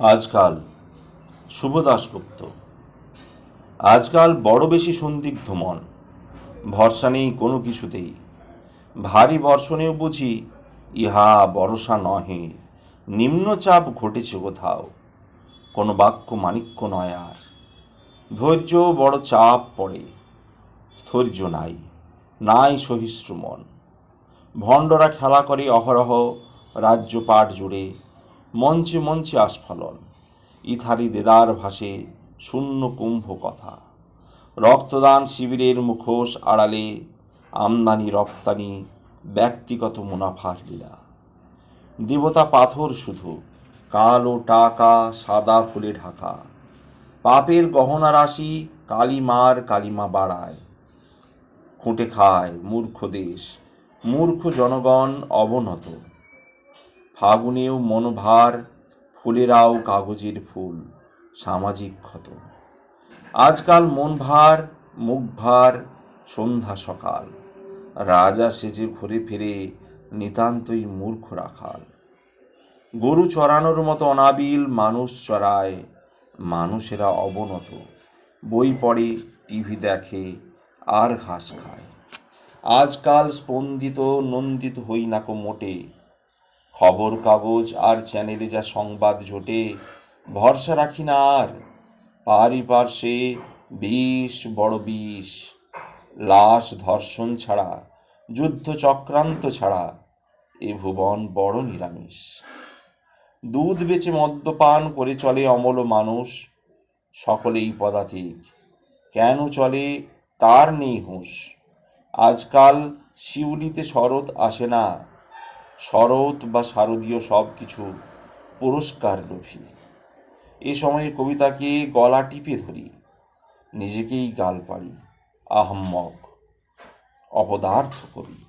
আজকাল শুভ দাশগুপ্ত। আজকাল বড় বেশি সন্দিগ্ধ মন। ভরসা নেই কোনো কিছুতেই। ভারী বর্ষণেও বুঝি ইহা বরসা নহে, নিম্নচাপ ঘটেছে কোথাও। কোনো বাক্য মাণিক্য নয় আর। ধৈর্য বড় চাপ পড়ে স্থৈর্য নাই নাই সহিষ্ণু মন। ভণ্ডরা খেলা করে অহরহ রাজ্যপাট জুড়ে মঞ্চে মঞ্চে আস্ফালন। ইথারি দেদার ভাসে শূন্য কুম্ভ কথা। রক্তদান শিবিরের মুখোশ আড়ালে আমদানি রপ্তানি, ব্যক্তিগত মুনাফার লীলা। দেবতা পাথর শুধু, কালো টাকা সাদা ফুলে ঢাকা। পাপের গহনা রাশি কালিমার কালিমা বাড়ায়। খুঁটে খায় মূর্খ দেশ, মূর্খ জনগণ অবনত। ফাগুনেও মনোভার, ফুলেরাও কাগজের ফুল, সামাজিক ক্ষত। আজকাল মন ভার মুখ ভার সন্ধ্যা সকাল। রাজা সেজে ঘুরে ফিরে নিতান্তই মূর্খ রাখাল। গরু চড়ানোর মতো অনাবিল মানুষ চড়ায়, মানুষেরা অবনত। বই পড়ে, টিভি দেখে, আর ঘাস খায়। আজকাল স্পন্দিত, নন্দিত হই নাকো মোটে। খবর, কাগজ আর চ্যানেলে যা সংবাদ জোটে, ভরসা রাখি না আর। পারিপার্শ্বে বিষ, বড় বিষ। লাশ ধর্ষণ ছাড়া, যুদ্ধ চক্রান্ত ছাড়া, এ ভুবন বড় নিরামিষ। দুধ বেচে মদ্যপান করে চলে অমল মানুষ, সকলেই পদাতিক। কেন চলে, তার নেই হুঁশ। আজকাল শিউলিতে শরৎ আসে না শরৎ বা শারদীয় সব কিছু পুরস্কার লোভী এ সময়ে কবিতাকে গলা টিপে ধরি, নিজেকেই গাল পারি আহম্মক, অপদার্থ কবি।